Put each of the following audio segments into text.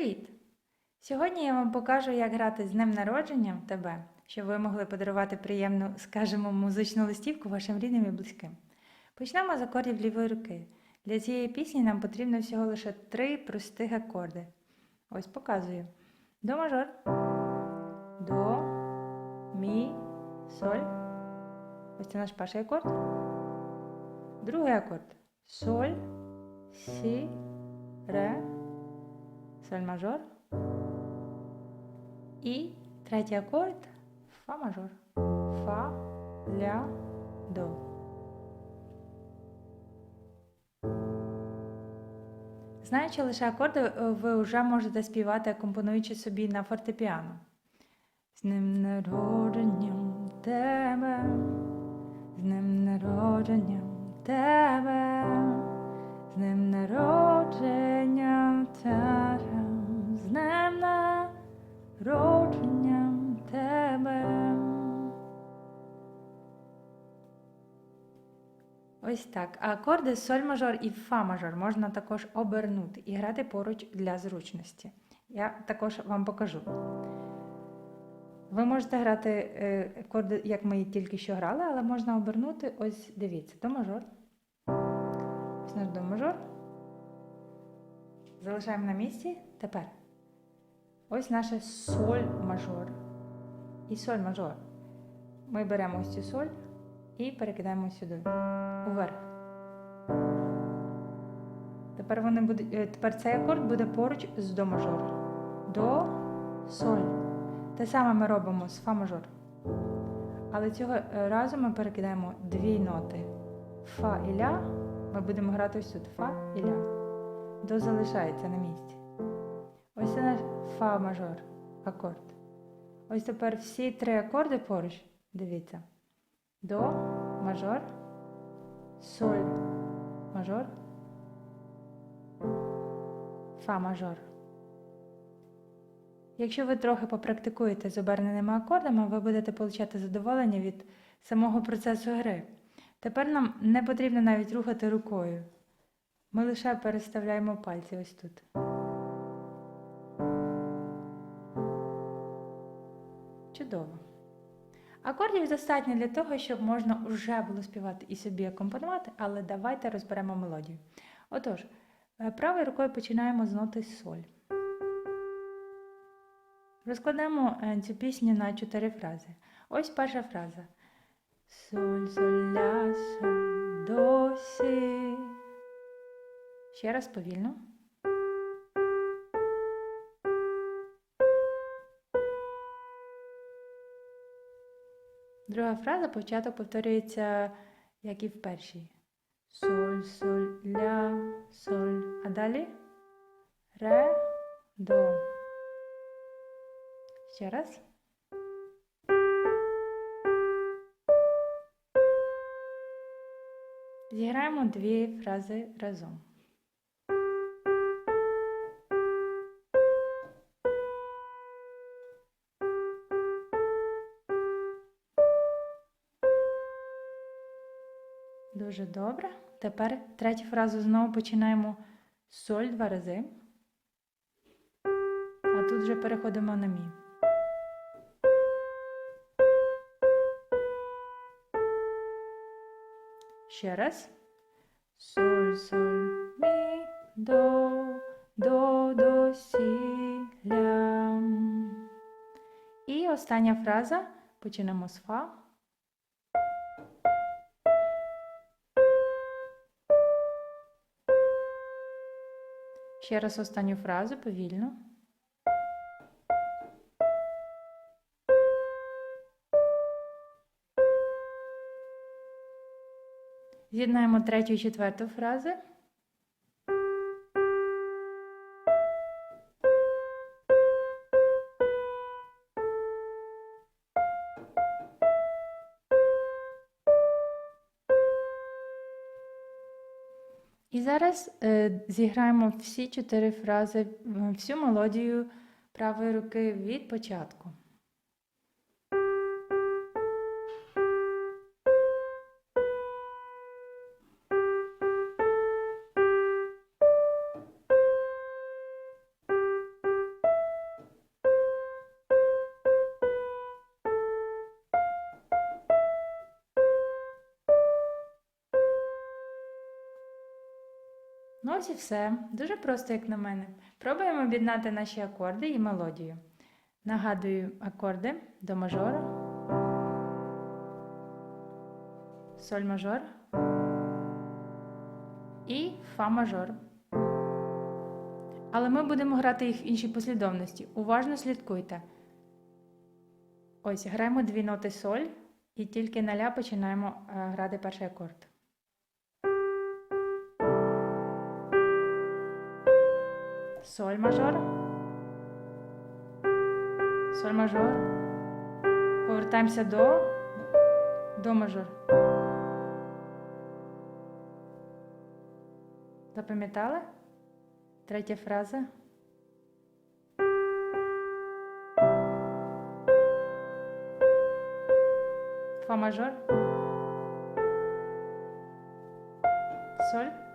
Привіт! Сьогодні я вам покажу, як грати з днем народження тебе, щоб ви могли подарувати приємну, скажімо, музичну листівку вашим рідним і близьким. Почнемо з акордів лівої руки. Для цієї пісні нам потрібно всього лише три простих акорди. Ось показую. До мажор. До, мі, соль. Ось це наш перший акорд. Другий акорд. Соль, сі, ре, соль мажор. І третій акорд фа мажор. Фа, ля, до. Знаючи лише акорди, е, ви вже можете співати, акомпонуючи собі на фортепіано. З ним народженням тебе, з ним народженням тебе, Ось так. А акорди соль мажор і фа мажор можна також обернути і грати поруч для зручності. Я також вам покажу. Ви можете грати е, акорди, як ми тільки що грали, але можна обернути, ось дивіться, до мажор. Ось наш до мажор. Залишаємо на місці. Тепер. Ось наше соль мажор. І соль мажор. Ми беремо ось цю соль і перекидаємо сюди. Уверх. Тепер вони будуть, е, тепер цей акорд буде поруч з до мажор. До, соль. Те саме ми робимо з фа мажор. Але цього е, разу ми перекидаємо дві ноти. Фа і ля. Ми будемо грати ось тут фа і ля. До залишається на місці. Ось це наш фа мажор акорд. Ось тепер всі три акорди поруч. Дивіться. До, мажор, соль, мажор, фа мажор. Якщо ви трохи попрактикуєте з оберненими акордами, ви будете отримати задоволення від самого процесу гри. Тепер нам не потрібно навіть рухати рукою. Ми лише переставляємо пальці ось тут. Чудово. Акордів достатньо для того, щоб можна вже було співати і собі акомпонувати, але давайте розберемо мелодію. Отож, е, правою рукою починаємо з ноти соль. Розкладемо е, цю пісню на чотири фрази. Ось перша фраза. Соль, соль, ля, соль, до. Ще раз повільно. Друга фраза початок повторюється, як і в першій. Соль, соль, ля, соль. А далі ре, до. Ще раз. Зіграємо дві фрази разом. Дуже добре. Тепер третю фразу знову починаємо соль два рази. А тут вже переходимо на мі. Ще раз. Соль, соль, мі, до, до, до, сі, ля. І остання фраза. Починаємо з фа. Ще раз останню фразу повільно. З'єднаємо третю і четверту фрази. І зараз е, зіграємо всі чотири фрази, всю мелодію правої руки від початку. Ось і все. Дуже просто, як на мене. Пробуємо об'єднати наші акорди і мелодію. Нагадую акорди до мажор, соль мажор і фа мажор. Але ми будемо грати їх в іншій послідовності. Уважно слідкуйте. Ось, граємо дві ноти соль і тільки на ля починаємо е, грати перший акорд. Соль мажор. Соль мажор. Повертаємося до. До мажор. Запам'ятали? Третя фраза. Фа мажор. Соль.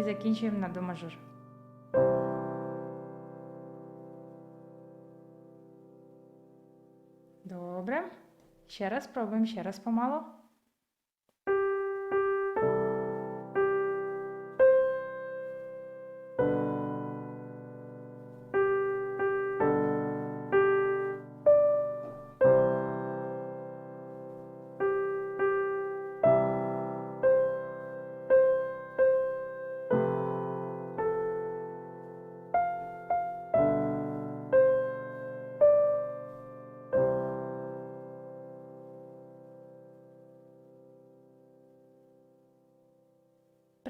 І закінчуємо на до мажор. Добре. Ще раз пробуємо, ще раз помало.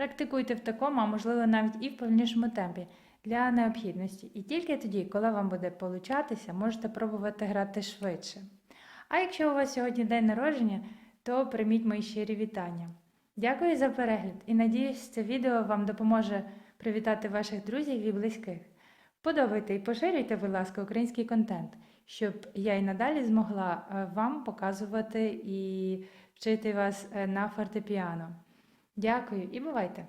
Практикуйте в такому, а можливо навіть і в повільнішому темпі для необхідності. І тільки тоді, коли вам буде получатися, можете пробувати грати швидше. А якщо у вас сьогодні день народження, то прийміть мої щирі вітання. Дякую за перегляд і надіюсь, це відео вам допоможе привітати ваших друзів і близьких. Подобайте і поширюйте, будь ласка, український контент, щоб я і надалі змогла е, вам показувати і вчити вас е, на фортепіано. Дякую і бувайте!